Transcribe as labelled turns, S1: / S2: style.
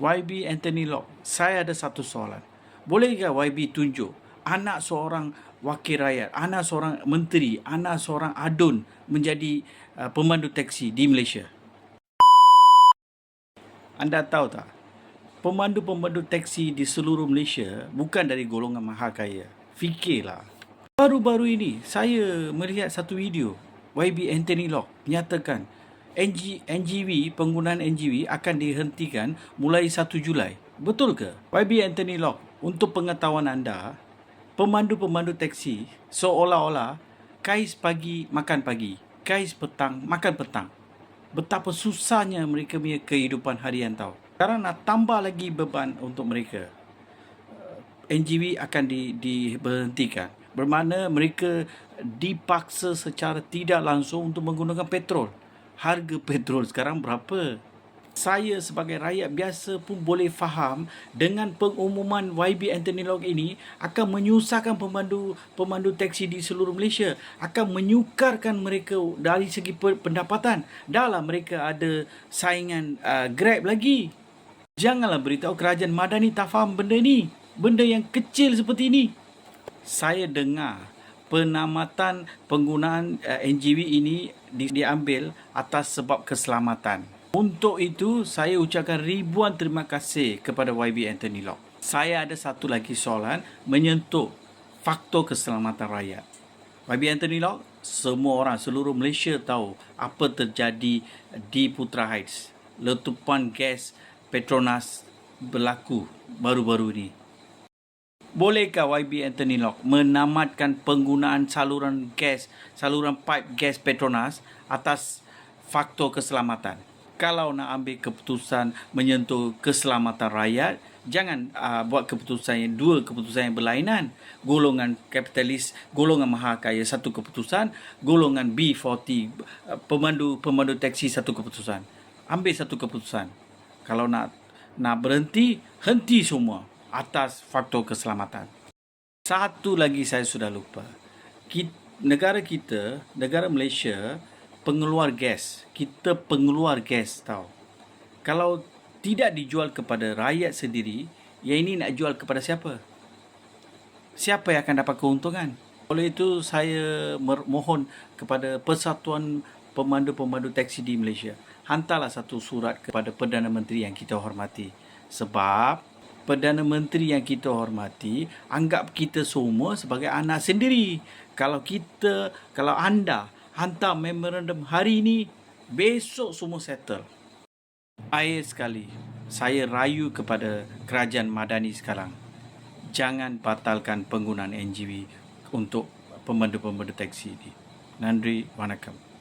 S1: YB Anthony Locke, saya ada satu soalan. Bolehkah YB tunjuk anak seorang wakil rakyat, anak seorang menteri, anak seorang adun menjadi uh, pemandu teksi di Malaysia? Anda tahu tak? Pemandu-pemandu teksi di seluruh Malaysia bukan dari golongan maha kaya. Fikirlah. Baru-baru ini saya melihat satu video YB Anthony Locke menyatakan NG, NGV, penggunaan NGV akan dihentikan mulai 1 Julai. Betul ke? YB Anthony Locke, untuk pengetahuan anda, pemandu-pemandu teksi seolah-olah kais pagi makan pagi, kais petang makan petang. Betapa susahnya mereka punya kehidupan harian tahu. Sekarang nak tambah lagi beban untuk mereka. NGV akan di, diberhentikan. Bermakna mereka dipaksa secara tidak langsung untuk menggunakan petrol harga petrol sekarang berapa? Saya sebagai rakyat biasa pun boleh faham dengan pengumuman YB Anthony Locke ini akan menyusahkan pemandu pemandu teksi di seluruh Malaysia, akan menyukarkan mereka dari segi pendapatan. Dahlah mereka ada saingan uh, Grab lagi. Janganlah beritahu kerajaan Madani tak faham benda ni. Benda yang kecil seperti ini. Saya dengar penamatan penggunaan uh, NGV ini di, diambil atas sebab keselamatan. Untuk itu, saya ucapkan ribuan terima kasih kepada YB Anthony Locke. Saya ada satu lagi soalan menyentuh faktor keselamatan rakyat. YB Anthony Locke, semua orang seluruh Malaysia tahu apa terjadi di Putra Heights. Letupan gas Petronas berlaku baru-baru ini. Bolehkah YB Anthony Locke menamatkan penggunaan saluran gas, saluran pipe gas Petronas atas faktor keselamatan? Kalau nak ambil keputusan menyentuh keselamatan rakyat, jangan uh, buat keputusan yang dua keputusan yang berlainan. Golongan kapitalis, golongan maha kaya satu keputusan, golongan B40 uh, pemandu pemandu teksi satu keputusan. Ambil satu keputusan. Kalau nak nak berhenti, henti semua atas faktor keselamatan. Satu lagi saya sudah lupa. Kita, negara kita, negara Malaysia, pengeluar gas. Kita pengeluar gas tahu. Kalau tidak dijual kepada rakyat sendiri, yang ini nak jual kepada siapa? Siapa yang akan dapat keuntungan? Oleh itu saya mohon kepada Persatuan Pemandu-Pemandu Teksi di Malaysia, hantarlah satu surat kepada Perdana Menteri yang kita hormati. Sebab Perdana Menteri yang kita hormati anggap kita semua sebagai anak sendiri. Kalau kita, kalau anda hantar memorandum hari ini, besok semua settle. Air sekali, saya rayu kepada kerajaan Madani sekarang. Jangan batalkan penggunaan NGV untuk pemandu-pemandu teksi ini. Nandri, Wanakam.